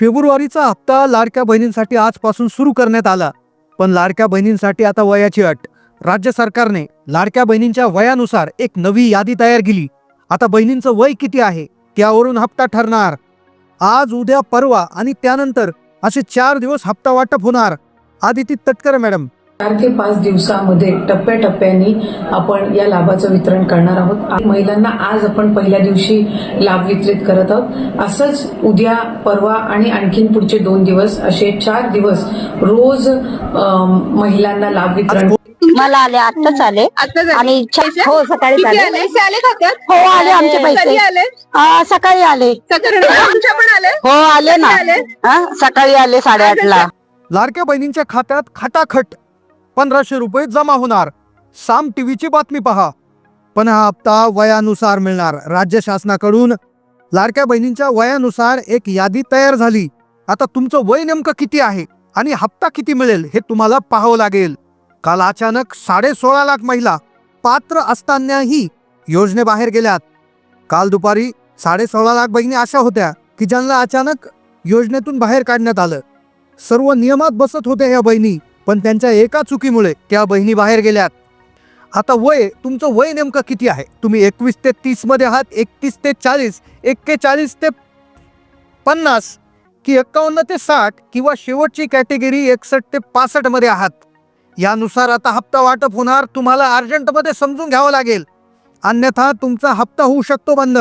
फेब्रुवारीचा हप्ता लाडक्या बहिणींसाठी आजपासून सुरू करण्यात आला. पण लाडक्या बहिणींसाठी आता वयाची अट. राज्य सरकारने लाडक्या बहिणींच्या वयानुसार एक नवी यादी तयार केली. आता बहिणींचं वय किती आहे त्यावरून हप्ता ठरणार. आज उद्या परवा आणि त्यानंतर असे चार दिवस हप्ता वाटप होणार. आदिती तटकर मॅडम. चार ते पाच दिवसामध्ये टप्प्याटप्प्याने आपण या लाभाचं वितरण करणार आहोत. महिलांना आज आपण पहिल्या दिवशी लाभ वितरित करत आहोत. असंच उद्या परवा आणि आणखीन पुढचे दोन दिवस असे चार दिवस रोज महिलांना लाभ वितरण मला आले आत्ताच आले. आणि? हो सकाळी आले. हो आले आमचे पैसे. सकाळी आले. हो आले ना. सकाळी आले साडेआठ ला लाडक्या बहिणींच्या खात्यात खटाखट. पंधराशे रुपये जमा होणार. साम टीव्हीची बातमी पहा. पण हा हप्ता वयानुसार मिळणार. राज्य शासनाकडून लाडक्या बहिणींच्या वयानुसार एक यादी तयार झाली. आता तुमचं वय नेमकं किती आहे? आणि हप्ता किती मिळेल हे तुम्हाला पाहावं लागेल. काल अचानक साडे सोळा लाख महिला पात्र असतानाही योजनेबाहेर गेल्यात. काल दुपारी साडे सोळा लाख बहिणी अशा होत्या की ज्यांना अचानक योजनेतून बाहेर काढण्यात आलं. सर्व नियमात बसत होत्या या बहिणी. पण त्यांच्या एका चुकीमुळे त्या बहिणी बाहेर गेल्यात. आता वय तुमचं वय नेमकं किती आहे? तुम्ही एकवीस ते तीसमध्ये आहात एकतीस ते चाळीस एक्केचाळीस ते पन्नास की एक्कावन्न ते साठ किंवा शेवटची कॅटेगरी एकसष्ट ते पासष्टमध्ये आहात. यानुसार आता हप्ता वाटप होणार तुम्हाला अर्जंटमध्ये समजून घ्यावं लागेल. अन्यथा तुमचा हप्ता होऊ शकतो बंद.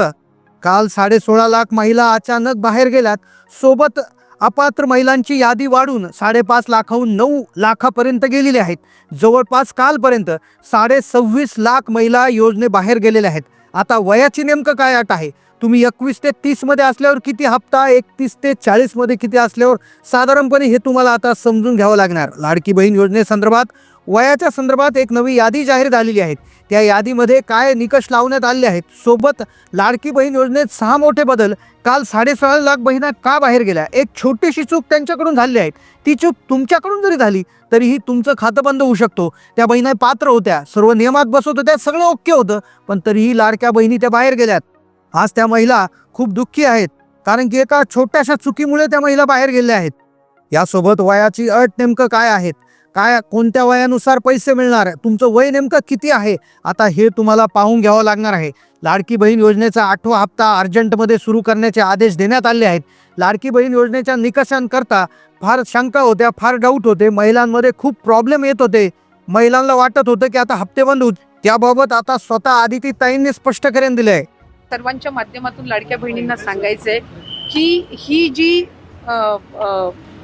काल साडे सोळा लाख महिला अचानक बाहेर गेल्यात सोबत अपात्र महिलांची यादी वाढून साडेपाच लाखाहून नऊ लाखापर्यंत गेलेली आहेत. जवळपास कालपर्यंत साडे सव्वीस लाख महिला योजनेबाहेर गेलेल्या आहेत. आता वयाची नेमकं काय अट आहे? तुम्ही एकवीस ते तीसमध्ये असल्यावर किती हप्ता एकतीस ते चाळीसमध्ये किती असल्यावर साधारणपणे हे तुम्हाला आता समजून घ्यावं लागणार. लाडकी बहीण योजनेसंदर्भात वयाच्या संदर्भात एक नवी यादी जाहीर झालेली आहे. त्या यादीमध्ये काय निकष लावण्यात आले आहेत? सोबत लाडकी बहीण योजनेत सहा मोठे बदल काल साडेसहा लाख बहिणा का बाहेर गेल्या? एक छोटीशी चूक त्यांच्याकडून झाली आहे. ती चूक तुमच्याकडून जरी झाली तरीही तुमचं खातं बंद होऊ शकतो. त्या बहिणा पात्र होत्या. सर्व नियमात बसत होत्या. सगळं ओके होतं. पण तरीही लाडक्या बहिणी त्या बाहेर गेल्यात. आज त्या महिला खूप दुःखी आहेत कारण की एका छोट्याशा चुकीमुळे त्या महिला बाहेर गेल्या आहेत. यासोबत वयाची अट नेमकं काय आहेत? काय कोणत्या वयानुसार पैसे मिळणार? आहे तुमचं वय नेमकं किती आहे? आता हे तुम्हाला पाहून घ्यावं लागणार आहे. लाडकी बहीण योजनेचा आठवा हप्ता अर्जंटमध्ये सुरू करण्याचे आदेश देण्यात आले आहेत. लाडकी बहीण योजनेच्या निकषांकरता फार शंका होत्या फार डाऊट होते. महिलांमध्ये खूप प्रॉब्लेम येत होते. महिलांना वाटत होतं की आता हप्ते बंद होत त्याबाबत आता स्वतः आदिती ताईंनी स्पष्ट करून दिले आहे सर्वांच्या माध्यमातून लाडक्या बहिणींना सांगायचंय की ही जी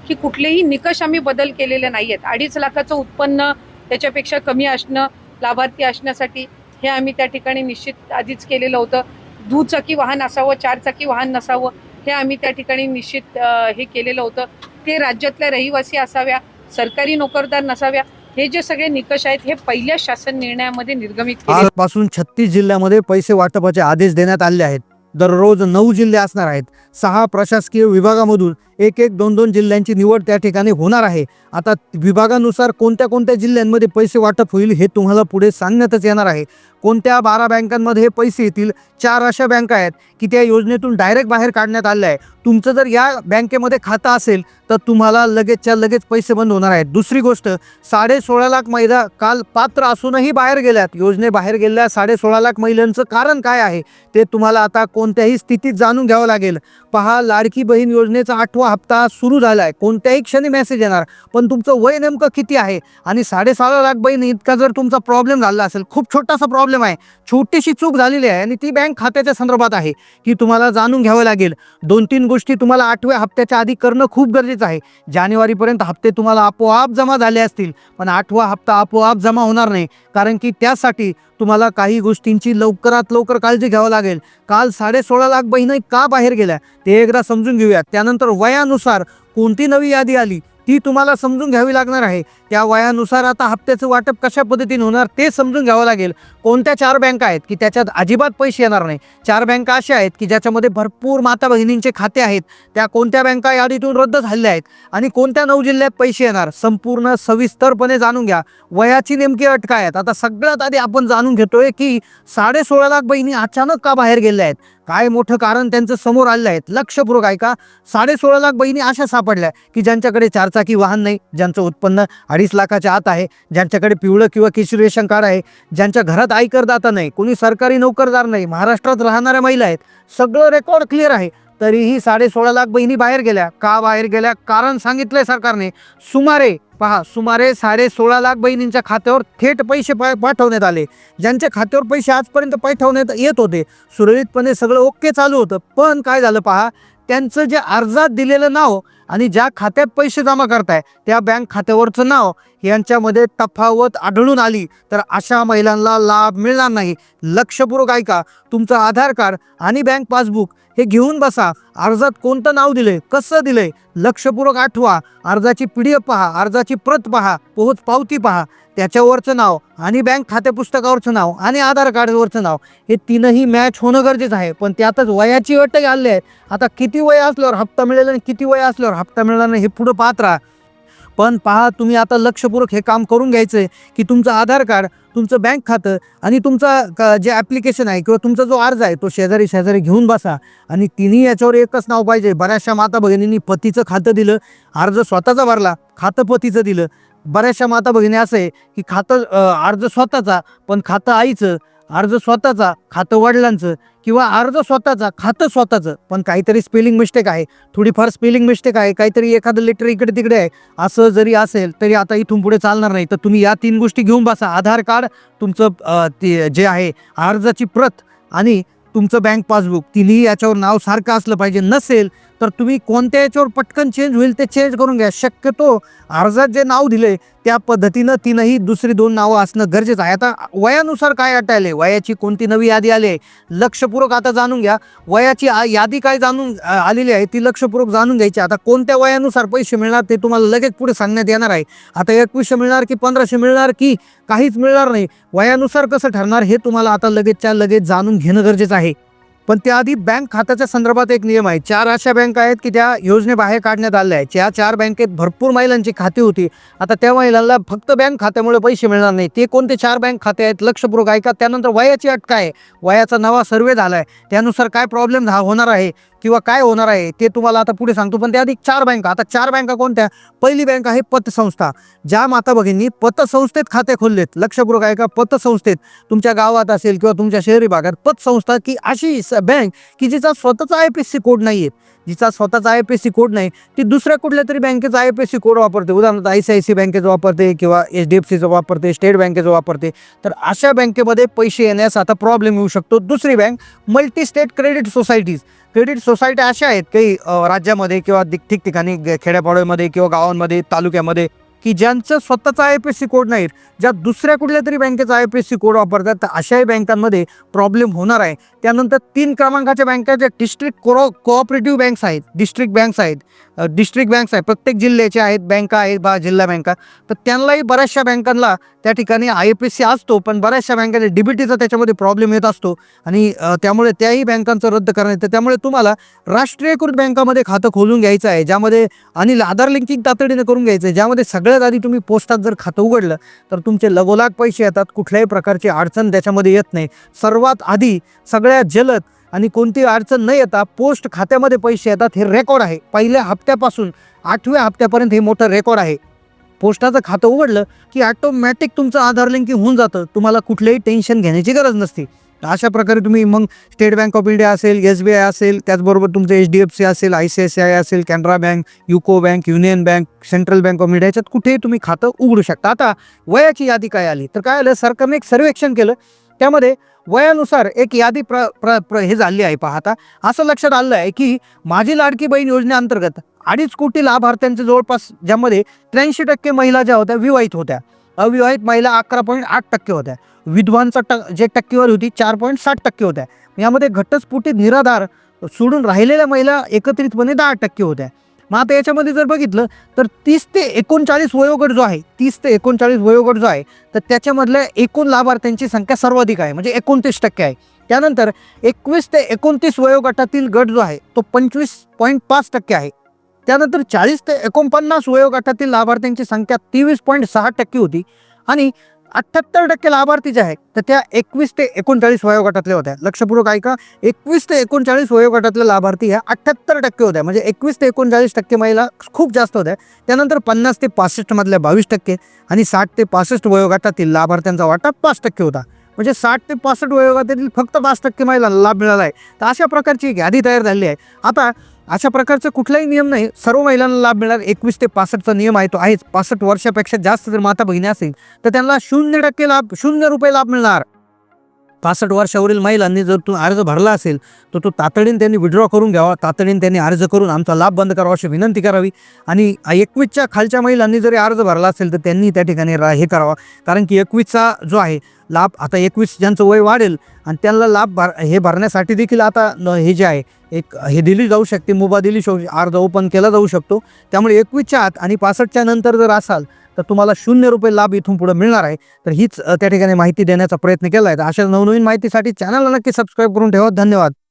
की कुठलेही निकष आम्ही बदल केलेले नाहीयेत. अडीच लाखाचं उत्पन्न त्याच्यापेक्षा कमी असणं लाभार्थी असण्यासाठी हे आम्ही त्या ठिकाणी निश्चित आधीच केलेलं होतं. दुचाकी वाहन असावं चारचाकी वाहन नसावं हे आम्ही त्या ठिकाणी निश्चित हे केलेलं होतं. ते राज्यातल्या रहिवासी असाव्या सरकारी नोकरदार नसाव्या हे जे सगळे निकष आहेत हे पहिल्या शासन निर्णयामध्ये निर्गमित आजपासून छत्तीस जिल्ह्यामध्ये पैसे वाटपाचे आदेश देण्यात आले आहेत. दररोज नऊ जिल्हे असणार आहेत. सहा प्रशासकीय विभागामधून एक एक दोन दोन जिल्ह्यांची निवड त्या ठिकाणी होणार आहे. आता विभागानुसार कोणत्या कोणत्या जिल्ह्यांमध्ये पैसे वाटप होईल हे तुम्हाला पुढे सांगण्यातच येणार आहे. कोणत्या बारा बँकांमध्ये हे पैसे येतील? चार अशा बँका आहेत की त्या योजनेतून डायरेक्ट बाहेर काढण्यात आल्या आहे तुमचं जर या बँकेमध्ये खातं असेल तर तुम्हाला लगेचच्या लगेच पैसे बंद होणार आहेत. दुसरी गोष्ट साडे सोळा लाख महिला काल पात्र असूनही बाहेर गेल्यात. योजनेबाहेर गेलेल्या साडे सोळा लाख महिलांचं कारण काय आहे ते तुम्हाला आता कोणत्याही स्थितीत जाणून घ्यावं लागेल. पहा लाडकी बहीण योजनेचा आठवा हप्ता सुरू झाला आहे कोणत्याही क्षणी मेसेज येणार. पण तुमचं वय नेमकं किती आहे? आणि साडेसहा लाख बहीण इतका जर तुमचा प्रॉब्लेम झाला असेल खूप छोटासा प्रॉब्लेम आहे. छोटीशी चूक झालेली आहे आणि ती बँक खात्याच्या संदर्भात आहे की तुम्हाला जाणून घ्यावं लागेल. दोन तीन गोष्टी तुम्हाला आठव्या हप्त्याच्या आधी करणं खूप गरजेचं आहे. जानेवारीपर्यंत हप्ते तुम्हाला आपोआप जमा झाले असतील पण आठवा हप्ता आपोआप जमा होणार नाही. कारण की त्यासाठी तुम्हाला काही गोष्टींची लवकरात लवकर काळजी घ्यावं लागेल. काल साडे सोळा लाख बहिणी का बाहेर गेल्या? ते एकदा समजून घेऊया त्यानंतर वयानुसार कोणती नवी यादी आली? ती तुम्हाला समजून घ्यावी लागणार आहे. त्या वयानुसार आता हप्त्याचं वाटप कशा पद्धतीने होणार ते समजून घ्यावं लागेल. कोणत्या चार बँका आहेत की त्याच्यात अजिबात पैसे येणार नाही? चार बँका अशा आहेत की ज्याच्यामध्ये भरपूर माता भगिनींचे खाते आहेत. त्या कोणत्या बँका यादीतून रद्द झालेल्या आहेत आणि कोणत्या नऊ जिल्ह्यात पैसे येणार? संपूर्ण सविस्तरपणे जाणून घ्या. वयाची नेमकी अट काय आहेत? आता सगळ्यात आधी आपण जाणून घेतोय की साडे सोळा लाख बहिणी अचानक का बाहेर गेल्या आहेत? काय मोठं कारण त्यांचं समोर आलेलं आहे? लक्षपूर्वक ऐका. साडे सोळा लाख बहिणी अशा सापडल्या की ज्यांच्याकडे चारचाकी वाहन नाही ज्यांचं उत्पन्न अडीच लाखाच्या आत आहे. ज्यांच्याकडे पिवळं किंवा किशोर रेशन कार्ड आहे ज्यांच्या घरात आयकरदाता नाही कोणी सरकारी नोकरदार नाही महाराष्ट्रात राहणाऱ्या महिला आहेत सगळं रेकॉर्ड क्लिअर आहे. तरीही साडे सोळा लाख बहिणी बाहेर गेल्या. का बाहेर गेल्या? कारण सांगितलंय सरकारने. सुमारे पहा सुमारे साडे सोळा लाख बहिणींच्या खात्यावर थेट पैसे पा पाठवण्यात आले. ज्यांच्या खात्यावर पैसे आजपर्यंत पाठवण्यात येत होते. सुरळीतपणे सगळं ओके चालू होतं. पण काय झालं पहा? त्यांचं जे अर्जात दिलेलं नाव आणि ज्या खात्यात पैसे जमा करताय त्या बँक खात्यावरचं नाव यांच्यामध्ये तफावत आढळून आली. तर अशा महिलांना लाभ मिळणार नाही. लक्षपूर्वक ऐका. तुमचं आधार कार्ड आणि बँक पासबुक हे घेऊन बसा. अर्जात कोणतं नाव दिलंय कसं दिलंय लक्षपूर्वक आठवा. अर्जाची पी डी एफ पहा अर्जाची प्रत पहा पोहोच पावती पहा. त्याच्यावरचं नाव आणि बँक खाते पुस्तकावरचं नाव आणि आधार कार्डवरचं नाव हे तीनही मॅच होणं गरजेचं आहे. पण त्यातच वयाची अटही आली आहे. आता किती वय असल्यावर हप्ता मिळेल आणि किती वय असल्यावर हप्ता मिळणार नाही हे पुढं पाहत राहा. पण पहा तुम्ही आता लक्षपूर्वक हे काम करून घ्यायचं आहे की तुमचं आधार कार्ड तुमचं बँक खातं आणि तुमचा जे ॲप्लिकेशन आहे किंवा तुमचा जो अर्ज आहे तो शेजारी शेजारी घेऊन बसा. आणि तिन्ही याच्यावर एकच नाव पाहिजे. बऱ्याचशा माता भगिनींनी पतीचं खातं दिलं अर्ज स्वतःचा भरला खातं पतीचं दिलं. बऱ्याचशा माता भगिनी असं आहे की खातं अर्ज स्वतःचा पण खातं आईचं अर्ज स्वतःचा खातं वडिलांचं किंवा अर्ज स्वतःचा खातं स्वतःचं. पण काहीतरी स्पेलिंग मिस्टेक आहे. थोडीफार स्पेलिंग मिस्टेक आहे. काहीतरी एखादं लेटर इकडे तिकडे आहे. असं जरी असेल तरी आता इथून पुढे चालणार नाही. तर तुम्ही या तीन गोष्टी घेऊन बसा. आधार कार्ड तुमचं ते जे आहे अर्जाची प्रत आणि तुमचं बँक पासबुक तिन्ही याच्यावर नाव सारखं असलं पाहिजे. नसेल तर तुम्ही कोणत्या याच्यावर पटकन चेंज होईल ते चेंज करून घ्या. शक्यतो अर्जात जे नाव दिले त्या पद्धतीनं तीनही दुसरी दोन नावं असणं गरजेचं आहे. आता वयानुसार काय अट आले वयाची कोणती नवी यादी आली आहे लक्षपूर्वक आता जाणून घ्या. वयाची यादी काय जाणून आलेली आहे ती लक्षपूर्वक जाणून घ्यायची आता कोणत्या वयानुसार पैसे मिळणार ते तुम्हाला लगेच पुढे सांगण्यात येणार आहे. आता एकवीसशे मिळणार की पंधराशे मिळणार की काहीच मिळणार नाही. वयानुसार कसं ठरणार हे तुम्हाला आता लगेचच्या लगेच जाणून घेणं गरजेचं आहे. पण त्याआधी बँक खात्याच्या संदर्भात एक नियम आहे. चार अशा बँका आहेत की त्या योजनेबाहेर काढण्यात आल्या आहेत. ज्या चार बँकेत भरपूर महिलांची खाती होती. आता त्या महिलांना फक्त बँक खात्यामुळे पैसे मिळणार नाही. ते कोणते चार बँक खाते आहेत लक्षपूर्वक ऐका. त्यानंतर वयाची अट काय आहे. वयाचा नवा सर्वे झाला आहे त्यानुसार काय प्रॉब्लेम होणार आहे किंवा काय होणार आहे ते तुम्हाला आता पुढे सांगतो. पण त्याआधी चार बँका. आता चार बँका कोणत्या? पहिली बँक आहे पतसंस्था. ज्या माता भगिनी पतसंस्थेत खाते खोललेत. लक्षपूर्वक ऐका. पतसंस्थेत तुमच्या गावात असेल किंवा तुमच्या शहरी भागात पतसंस्था की अशी बँक की जिचा स्वतःचा आय पी सी कोड नाही आहे जिचा स्वतःचा आय पी सी कोड नाही ती दुसऱ्या कुठल्या तरी बँकेचा आय पी सी कोड वापरते. उदाहरणार्थ आय सी आय सी बँकेचं वापरते किंवा एच डी एफ सीचं वापरते स्टेट बँकेचं वापरते. तर अशा बँकेमध्ये पैसे येण्यास आता प्रॉब्लेम येऊ शकतो. दुसरी bank multi state credit societies credit society अशा आहेत काही राज्यामध्ये किंवा दिक- ठिकठिकाणी खेड्यापाड्यामध्ये किंवा गावांमध्ये तालुक्यामध्ये की ज्यांचं स्वतःचा आय पी सी कोड नाही ज्या दुसऱ्या कुठल्या तरी बँकेचा आय पी सी कोड वापरतात तर अशाही बँकांमध्ये प्रॉब्लेम होणार आहे. त्यानंतर तीन क्रमांकाच्या बँका ज्या डिस्ट्रिक्ट कोरो कोऑपरेटिव्ह बँक्स आहेत डिस्ट्रिक्ट बँक्स आहेत डिस्ट्रिक्ट बँक्स आहेत प्रत्येक जिल्ह्याचे आहेत बँका आहेत बा जिल्हा बँका तर त्यांनाही बऱ्याचशा बँकांना त्या ठिकाणी आय पी सी असतो पण बऱ्याचशा बँकांना डीबीटीचा त्याच्यामध्ये प्रॉब्लेम येत असतो. आणि त्यामुळे त्याही बँकांचं रद्द करण्यात येतं. त्यामुळे तुम्हाला राष्ट्रीयकृत बँकामध्ये खातं खोलून घ्यायचं आहे ज्यामध्ये आणि आधार लिंकिंग तातडीने करून घ्यायचं आहे ज्यामध्ये सगळं सगळ्यात आधी तुम्ही पोस्टात जर खातं उघडलं तर तुमचे लगोलाग पैसे येतात कुठल्याही प्रकारची अडचण त्याच्यामध्ये येत नाही. सर्वात आधी सगळ्यात जलद आणि कोणती अडचण न येता पोस्ट खात्यामध्ये पैसे येतात हे रेकॉर्ड आहे. पहिल्या हप्त्यापासून आठव्या हप्त्यापर्यंत हे मोठं रेकॉर्ड आहे. पोस्टाचं खातं उघडलं की ॲटोमॅटिक तुमचं आधार लिंकिंग होऊन जातं. तुम्हाला कुठलेही टेन्शन घेण्याची गरज नसते. अशा प्रकारे तुम्ही मग स्टेट बँक ऑफ इंडिया असेल एस बी आय असेल त्याचबरोबर तुमचं एच डी एफ सी असेल I C I C I असेल Canara Bank UCO Bank Union Bank Central Bank of India याच्यात कुठेही तुम्ही खातं उघडू शकता. आता वयाची यादी काय आली? तर काय आलं? सरकारने एक सर्वेक्षण केलं. त्यामध्ये वयानुसार एक यादी प्र प्र प्र हे झाली आहे पाहता असं लक्षात आलं आहे की माझी लाडकी बहीण योजनेअंतर्गत अडीच कोटी लाभार्थ्यांचे जवळपास ज्यामध्ये त्र्याऐंशी टक्के महिला ज्या होत्या विवाहित होत्या. अविवाहित महिला अकरा पॉईंट आठ टक्के होत्या. विधवांचा टक् जे टक्केवारी होती चार पॉईंट साठ टक्के होत्या. यामध्ये घटस्फोटित निराधार सोडून राहिलेल्या महिला एकत्रितपणे दहा टक्के होत्या. मग आता याच्यामध्ये जर बघितलं तर तीस ते एकोणचाळीस वयोगट जो आहे तीस ते एकोणचाळीस वयोगट जो आहे तर त्याच्यामधल्या एकूण लाभार्थ्यांची संख्या सर्वाधिक आहे म्हणजे एकोणतीस टक्के आहे. त्यानंतर एकवीस ते एकोणतीस वयोगटातील गट जो आहे तो पंचवीस पॉईंट पाच टक्के आहे. त्यानंतर चाळीस ते एकोणपन्नास वयोगटातील लाभार्थ्यांची संख्या तेवीस पॉईंट सहा टक्के होती आणि अठ्ठ्याहत्तर टक्के लाभार्थी जे आहेत तर त्या एकवीस ते एकोणचाळीस वयोगटातल्या होत्या. लक्षपूर्वक ऐका एकवीस ते एकोणचाळीस वयोगटातल्या लाभार्थी ह्या अठ्ठ्याहत्तर टक्के होत्या. म्हणजे एकवीस ते एकोणचाळीस टक्के महिला खूप जास्त होत्या. त्यानंतर पन्नास ते पासष्टमधल्या बावीस टक्के आणि साठ ते पासष्ट वयोगटातील लाभार्थ्यांचा वाटा पाच टक्के होता. म्हणजे साठ ते पासष्ट वयोगटातील फक्त पाच टक्के महिलांना लाभ मिळाला आहे. तर अशा प्रकारची एक यादी तयार झाली आहे. आता अशा प्रकारचा कुठलाही नियम नाही. सर्व महिलांना लाभ मिळणार. एकवीस ते पासष्टचा नियम आहे तो आहेच. पासष्ट वर्षापेक्षा जास्त जर माता भगिनी असेल तर त्यांना शून्य टक्के लाभ शून्य रुपये लाभ मिळणार. पासष्ट वर्षावरील महिलांनी जर तू अर्ज भरला असेल तर तो तातडीने त्यांनी विड्रॉ करून घ्यावा. तातडीने त्यांनी अर्ज करून आमचा लाभ बंद करावा अशी विनंती करावी. आणि एकवीसच्या खालच्या महिलांनी जरी अर्ज भरला असेल तर त्यांनी त्या ठिकाणी रा हे करावा. कारण की एकवीसचा जो आहे लाभ आता एकवीस ज्यांचं वय वाढेल आणि त्यांना लाभ भर हे भरण्यासाठी देखील आता न- हे जे आहे एक हे दिली जाऊ शकते. मुभा दिली शो अर्ज ओपन केला जाऊ शकतो. त्यामुळे एकवीसच्या आत आणि पासष्टच्या नंतर जर असाल तर तुम्हाला शून्य रुपये लाभ इथून पुढे मिळणार आहे. तर हीच त्या ठिकाणी माहिती देण्याचा प्रयत्न केला आहे. तर अशा नवनवीन माहितीसाठी चॅनलला नक्की सबस्क्राईब करून ठेवा. धन्यवाद.